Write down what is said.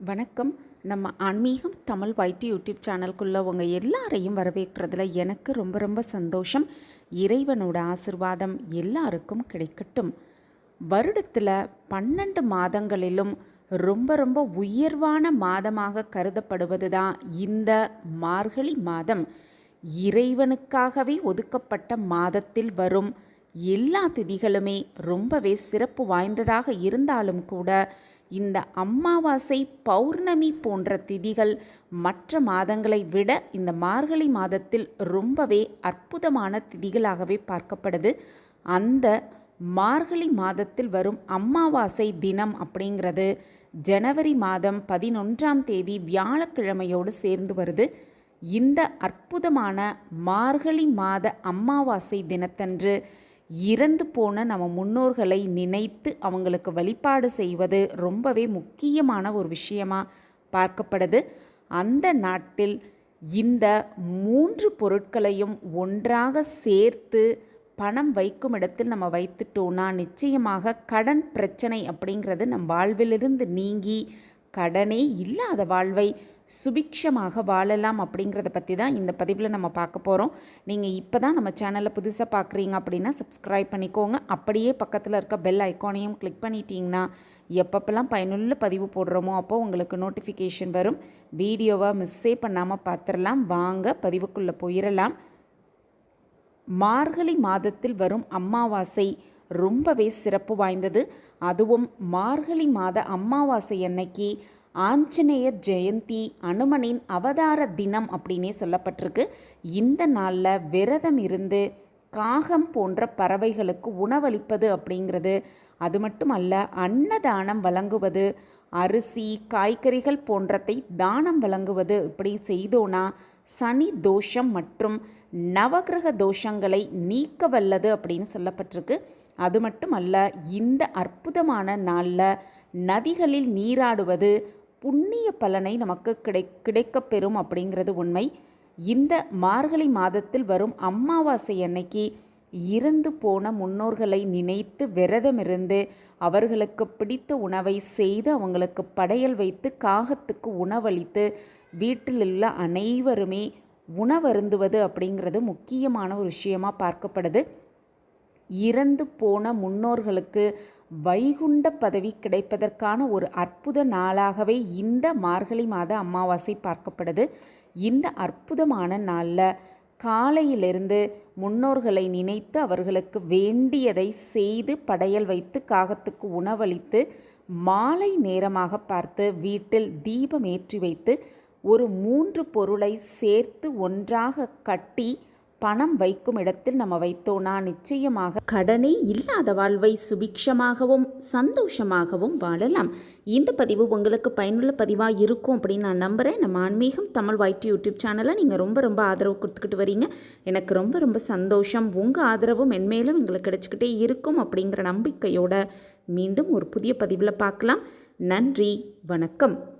வணக்கம். நம்ம ஆன்மீகம் தமிழ் வைட்டி யூடியூப் சேனலுக்குள்ளே உங்கள் எல்லாரையும் வரவேற்கிறதுல எனக்கு ரொம்ப ரொம்ப சந்தோஷம். இறைவனோட ஆசிர்வாதம் எல்லாருக்கும் கிடைக்கட்டும். வருடத்தில் பன்னெண்டு மாதங்களிலும் ரொம்ப ரொம்ப உயர்வான மாதமாக கருதப்படுவது தான் இந்த மார்கழி மாதம். இறைவனுக்காகவே ஒதுக்கப்பட்ட மாதத்தில் வரும் எல்லா திதிகளுமே ரொம்பவே சிறப்பு வாய்ந்ததாக இருந்தாலும் கூட இந்த அமாவாசை பௌர்ணமி போன்ற திதிகள் மற்ற மாதங்களை விட இந்த மார்கழி மாதத்தில் ரொம்பவே அற்புதமான திதிகளாகவே பார்க்கப்படுது. அந்த மார்கழி மாதத்தில் வரும் அமாவாசை தினம் அப்படிங்கிறது ஜனவரி மாதம் பதினொன்றாம் தேதி வியாழக்கிழமையோடு சேர்ந்து வருது. இந்த அற்புதமான மார்கழி மாத அமாவாசை தினத்தன்று இறந்து போன நம்ம முன்னோர்களை நினைத்து அவங்களுக்கு வழிபாடு செய்வது ரொம்பவே முக்கியமான ஒரு விஷயமாக பார்க்கப்படுது. அந்த நாட்டில் இந்த மூன்று பொருட்களையும் ஒன்றாக சேர்த்து பணம் வைக்கும் இடத்தில் நம்ம வைத்துட்டோம்னா நிச்சயமாக கடன் பிரச்சனை அப்படிங்கிறது நம் வாழ்விலிருந்து நீங்கி கடனே இல்லாத வாழ்வை சுபிக்ஷமாக வாழலாம் அப்படிங்கிறத பற்றி தான் இந்த பதிவில் நம்ம பார்க்க போகிறோம் நீங்கள் இப்போ தான் நம்ம சேனலை புதுசாக பார்க்குறீங்க அப்படின்னா சப்ஸ்கிரைப் பண்ணிக்கோங்க. அப்படியே பக்கத்தில் இருக்க பெல் ஐக்கானையும் கிளிக் பண்ணிட்டீங்கன்னா எப்பப்பெல்லாம் பயனுள்ள பதிவு போடுறோமோ அப்போது உங்களுக்கு நோட்டிஃபிகேஷன் வரும். வீடியோவை மிஸ்ஸே பண்ணாமல் பார்த்துடலாம். வாங்க பதிவுக்குள்ளே போயிடலாம். மார்கழி மாதத்தில் வரும் அமாவாசை ரொம்பவே சிறப்பு வாய்ந்தது. அதுவும் மார்கழி மாத அமாவாசை அன்னைக்கு ஆஞ்சநேயர் ஜெயந்தி அனுமனின் அவதார தினம் அப்படின்னே சொல்லப்பட்டிருக்கு. இந்த நாளில் விரதம் இருந்து காகம் போன்ற பறவைகளுக்கு உணவளிப்பது அப்படிங்கிறது. அது மட்டும் அல்ல அன்னதானம் வழங்குவது அரிசி காய்கறிகள் போன்றதை தானம் வழங்குவது இப்படி செய்தோனா சனி தோஷம் மற்றும் நவகிரக தோஷங்களை நீக்க வல்லது அப்படின்னு சொல்லப்பட்டிருக்கு. அது மட்டும் அல்ல இந்த அற்புதமான நாளில் நதிகளில் நீராடுவது புண்ணிய பலனை நமக்கு கிடை கிடைக்கப்பெறும் அப்படிங்கிறது உண்மை. இந்த மார்கழி மாதத்தில் வரும் அமாவாசை அன்னைக்கு இறந்து போன முன்னோர்களை நினைத்து விரதமிருந்து அவர்களுக்கு பிடித்த உணவை செய்து அவங்களுக்கு படையல் வைத்து காகத்துக்கு உணவளித்து வீட்டில் உள்ள அனைவருமே உணவருந்துவது அப்படிங்கிறது முக்கியமான ஒரு விஷயமாக பார்க்கப்படுது. இறந்து போன முன்னோர்களுக்கு வைகுண்ட பதவி கிடைப்பதற்கான ஒரு அற்புத நாளாகவே இந்த மார்கழி மாத அமாவாசை பார்க்கப்படுது. இந்த அற்புதமான நாளில் காலையிலிருந்து முன்னோர்களை நினைத்து அவர்களுக்கு வேண்டியதை செய்து படையல் வைத்து காகத்துக்கு உணவளித்து மாலை நேரமாக பார்த்து வீட்டில் தீபம் ஏற்றி வைத்து ஒரு மூன்று பொருளை சேர்த்து ஒன்றாக கட்டி பணம் வைக்கும் இடத்தில் நம்ம வைத்தோனா நிச்சயமாக கடனே இல்லாத வாழ்வை சுபிக்ஷமாகவும் சந்தோஷமாகவும் வாழலாம். இந்த பதிவு உங்களுக்கு பயனுள்ள பதிவாக இருக்கும் அப்படின்னு நான் நம்புகிறேன் நம்ம ஆன்மீகம் தமிழ் வைட் யூடியூப் சேனலை நீங்கள் ரொம்ப ரொம்ப ஆதரவு கொடுத்துக்கிட்டு வரீங்க. எனக்கு ரொம்ப ரொம்ப சந்தோஷம். உங்கள் ஆதரவும் மென்மேலும் எங்களுக்கு கிடைச்சிக்கிட்டே இருக்கும் அப்படிங்கிற நம்பிக்கையோட மீண்டும் ஒரு புதிய பதிவில் பார்க்கலாம். நன்றி. வணக்கம்.